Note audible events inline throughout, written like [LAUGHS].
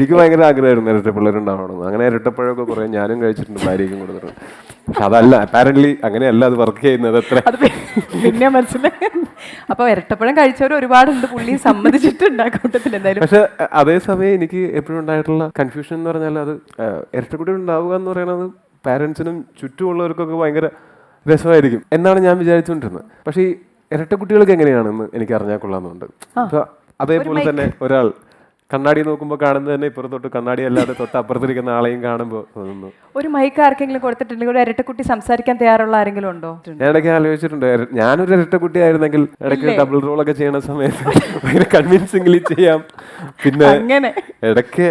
എനിക്ക് ഭയങ്കര ആഗ്രഹമായിരുന്നു ഇരട്ട പിള്ളേരുണ്ടാവണം അങ്ങനെ ഇരട്ടപ്പഴമൊക്കെ കുറേ ഞാനും കഴിച്ചിട്ടുണ്ട് ഭാര്യയ്ക്കും കൊടുത്തിട്ടുണ്ട്. പക്ഷെ അതല്ല അപ്പാരന്റ്ലി അങ്ങനെയല്ല അത് വർക്ക് ചെയ്യുന്നത് അത്ര. അത് പിന്നെ മനസ്സിലായി അപ്പൊ ഇരട്ടപ്പഴം കഴിച്ചവർ ഒരുപാടുണ്ട് പുള്ളി സമ്മതിച്ചിട്ടുണ്ട് ആ കൂട്ടത്തിൽ എന്തായാലും. പക്ഷെ അതേസമയം എനിക്ക് എപ്പോഴും ഉണ്ടായിട്ടുള്ള കൺഫ്യൂഷൻ എന്ന് പറഞ്ഞാൽ അത് ഇരട്ടക്കുട്ടികൾ ഉണ്ടാവുക എന്ന് പറയുന്നത് പാരന്റ്സിനും ചുറ്റുമുള്ളവർക്കൊക്കെ ഭയങ്കര രസമായിരിക്കും. എന്നാണ് ഞാൻ വിചാരിച്ചുകൊണ്ടിരുന്നത് പക്ഷേ ഈ ഇരട്ടക്കുട്ടികൾക്ക് എങ്ങനെയാണെന്ന് എനിക്ക് അറിഞ്ഞാൽ കൊള്ളാമെന്നുണ്ട്. അപ്പൊ അതേപോലെ തന്നെ ഒരാൾ കണ്ണാടി നോക്കുമ്പോൾ കാണുന്നത് തന്നെ ഇപ്പുറത്തോട്ട്. കണ്ണാടി അല്ലാതെ തൊട്ട് അപ്പുറത്തിരിക്കുന്ന ആളെയും കാണുമ്പോൾ തോന്നുന്നു. ഒരു മൈക്ക് ആർക്കെങ്കിലും കൊടുത്തിട്ടുണ്ടെങ്കിൽ ഒരു ഇരട്ടക്കുട്ടി സംസാരിക്കാൻ തയ്യാറുള്ള ആരെങ്കിലും ഉണ്ടോ? ഞാൻ ഇടയ്ക്ക് ആലോചിച്ചിട്ടുണ്ട്. ഞാനൊരു ഇരട്ടക്കുട്ടി ആയിരുന്നെങ്കിൽ ഇടയ്ക്ക് ഡബിൾ റോൾ ഒക്കെ ചെയ്യണ സമയത്ത് ഭയങ്കര കൺവിൻസിംഗ്ലി ചെയ്യാം. പിന്നെ അങ്ങനെ. ഇടയ്ക്ക്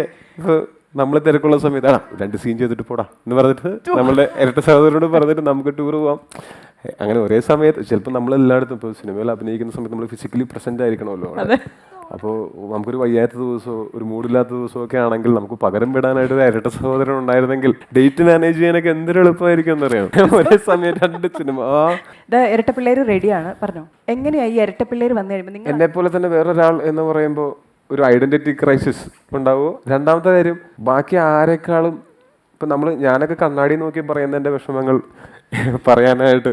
നമ്മൾ തിരക്കുള്ള സമയത്ത് ആ രണ്ട് സീൻ ചെയ്തിട്ട് പോടാ എന്ന് പറഞ്ഞിട്ട് നമ്മളുടെ ഇരട്ട സഹോദരനോട് പറഞ്ഞിട്ട് നമുക്ക് ടൂർ പോവാം. അങ്ങനെ ഒരേ സമയത്ത് ചിലപ്പോൾ നമ്മൾ എല്ലായിടത്തും ഇപ്പോൾ സിനിമയിൽ അഭിനയിക്കുന്ന സമയത്ത് നമ്മൾ ഫിസിക്കലി പ്രസന്റ് ആയിരിക്കണമല്ലോ. അപ്പോൾ നമുക്കൊരു വയ്യാത്ത ദിവസമോ ഒരു മൂടില്ലാത്ത ദിവസമോ ഒക്കെ ആണെങ്കിൽ നമുക്ക് പകരം വിടാനായിട്ട് ഒരു ഇരട്ട സഹോദരൻ ഉണ്ടായിരുന്നെങ്കിൽ ഡേറ്റ് മാനേജ് ചെയ്യാനൊക്കെ എന്തൊരു എളുപ്പമായിരിക്കും എന്നറിയാം? ഒരേ സമയം രണ്ട് സിനിമ ആ. പിള്ളേർ ഇരട്ടപ്പിള്ളേര് റെഡിയാണ് പറഞ്ഞു. എങ്ങനെയാ ഇരട്ട പിള്ളേർ വന്നു കഴിയുമ്പോൾ നിങ്ങൾ എന്നെ പോലെ തന്നെ വേറൊരാൾ എന്ന് പറയുമ്പോൾ ഒരു ഐഡന്റിറ്റി ക്രൈസിസ് ഉണ്ടാവുമോ രണ്ടാമത്തെ കാര്യം ബാക്കി ആരെക്കാളും ഇപ്പം നമ്മൾ ഞാനൊക്കെ കണ്ണാടി നോക്കി പറയുന്നതിന്റെ വിഷമങ്ങൾ പറയാനായിട്ട്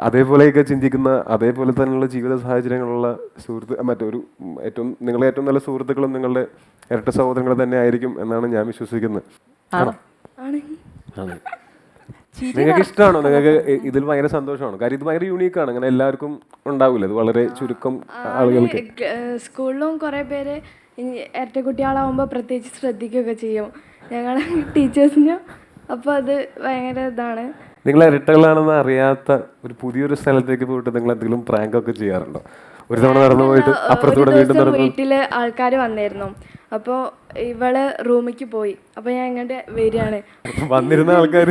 അതേപോലെയൊക്കെ ചിന്തിക്കുന്ന അതേപോലെ തന്നെയുള്ള ജീവിത സാഹചര്യങ്ങളുള്ള സുഹൃത്ത് മറ്റൊരു ഏറ്റവും നിങ്ങളെ ഏറ്റവും നല്ല സുഹൃത്തുക്കളും നിങ്ങളുടെ ഇരട്ട സഹോദരങ്ങൾ തന്നെ ആയിരിക്കും എന്നാണ് ഞാൻ വിശ്വസിക്കുന്നത്. ആണോ? ആണ്. നിങ്ങൾക്ക് ഇഷ്ടമാണോ? നിങ്ങൾക്ക് ഇതിൽ ഭയങ്കര സന്തോഷമാണോ? കാര്യം ഇത് ഭയങ്കര ആണ്. അങ്ങനെ എല്ലാവർക്കും ഉണ്ടാവില്ല. ഇത് വളരെ ചുരുക്കം ആളുകൾക്ക്. സ്കൂളിലും കുറെ പേര് ഇരട്ടക്കുട്ടികളാവുമ്പോൾ പ്രത്യേകിച്ച് ശ്രദ്ധിക്കുകയൊക്കെ ചെയ്യും. ഞങ്ങൾ ടീച്ചേഴ്സിനും അപ്പോൾ അത് ഭയങ്കര ഇതാണ്. നിങ്ങൾ ഇരട്ടകളാണെന്ന് അറിയാത്ത ഒരു പുതിയൊരു സ്ഥലത്തേക്ക് പോയിട്ട് നിങ്ങൾ എന്തെങ്കിലും പ്രാങ്ക് ഒക്കെ ചെയ്യാറുണ്ടോ? ഒരു തവണ നടന്നു പോയിട്ട് അപ്പുറത്തൂടെ വീണ്ടും നടന്നു വീട്ടിൽ ആൾക്കാർ വന്നിരുന്നു. അപ്പോൾ ഇവൾ റൂമിലേക്ക് പോയി. അപ്പോൾ ഞാൻ ഇങ്ങോട്ട് വരികയാണ്. വന്നിരുന്ന ആൾക്കാർ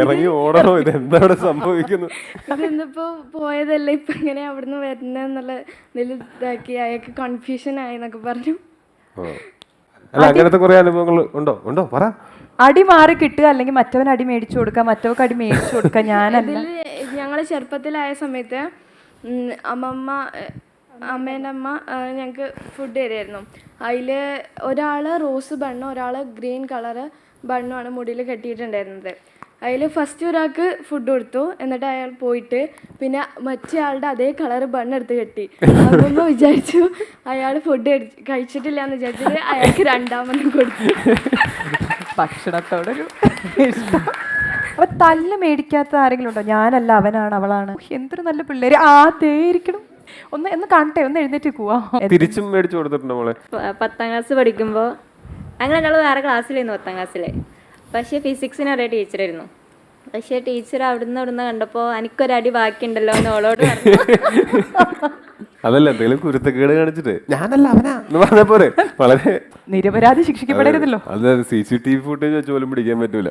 ഇറങ്ങി ഓടണോ? ഇത് എന്താണ് സംഭവിക്കുന്നു? ഇതിന്നിപ്പോൾ പോയതല്ല? ഇപ്പൊ ഇങ്ങനെ അവിടുന്ന് വരുന്നെന്നുള്ള ഇതിൽ ഇതാക്കി അയാൾക്ക് കൺഫ്യൂഷൻ ആയി എന്നൊക്കെ പറഞ്ഞു. അല്ല അങ്ങനത്തെ കുറെ അനുഭവങ്ങൾ ഉണ്ടോ? ഉണ്ടോ? പറ. അടി മാറി കിട്ടുക അല്ലെങ്കിൽ മറ്റവൻ അടി മേടിച്ചു കൊടുക്കുക മറ്റവർക്ക് അടി മേടിച്ചു കൊടുക്കുക ഞാനല്ല. ഞങ്ങളെ ചെറുപ്പത്തിലായ സമയത്ത് അമ്മമ്മ അമ്മേനമ്മ അമ്മ ഞങ്ങൾക്ക് ഫുഡ് തരുമായിരുന്നു അതിൽ ഒരാൾ റോസ് ബണ്ണും ഒരാൾ ഗ്രീൻ കളറ് ബണ്ണുമാണ് മുടിയിൽ കെട്ടിയിട്ടുണ്ടായിരുന്നത്. അതിൽ ഫസ്റ്റ് ഒരാൾക്ക് ഫുഡ് കൊടുത്തു. എന്നിട്ട് അയാൾ പോയിട്ട് പിന്നെ മറ്റേ ആളുടെ അതേ കളർ ബണ്ണെടുത്ത് കെട്ടി. അമ്മ വിചാരിച്ചു അയാൾ ഫുഡ് കഴിച്ചിട്ടില്ല എന്ന് വിചാരിച്ചിട്ട് അയാൾക്ക് രണ്ടാമതും കൊടുത്തു. ഭക്ഷണത്തോടൊരു ഇഷ്ടം [LAUGHS] അപ്പൊ തല്ല് മേടിക്കാത്ത ആരെങ്കിലും ഉണ്ടോ? ഞാനല്ല അവനാണ് അവളാണ്. എന്തൊരു നല്ല പിള്ളേര്. ആ ദേ ഇരിക്കണം. ഒന്ന് എന്ന് കാണട്ടെ ഒന്ന് എഴുന്നേറ്റ് പോവാ. തിരിച്ചും മേടിച്ചു കൊടുത്തിട്ടുണ്ടോ മോളെ? പ- പത്താം ക്ലാസ് പഠിക്കുമ്പോൾ അങ്ങനെ ഞങ്ങൾ വേറെ ക്ലാസ്സിലായിരുന്നു പത്താം ക്ലാസ്സിലെ പക്ഷേ ഫിസിക്സിന് ഒരേ ടീച്ചറായിരുന്നു പക്ഷേ ടീച്ചർ അവിടുന്ന് അവിടുന്ന് കണ്ടപ്പോൾ എനിക്കൊരടി ബാക്കിയുണ്ടല്ലോ എന്ന് ഓളോട് പറഞ്ഞു. [LAUGHS] അതല്ല എന്തെങ്കിലും കുരുത്തക്കേട് കാണിച്ചിട്ട്. ഞാനല്ല അവനാ. എന്ന് പറഞ്ഞ പോലെ വളരെ നിരപരാധി ശിക്ഷിക്കപ്പെടരുതല്ലോ. അത് C C T V footage വെച്ച് പോലും പിടിക്കാൻ പറ്റൂല.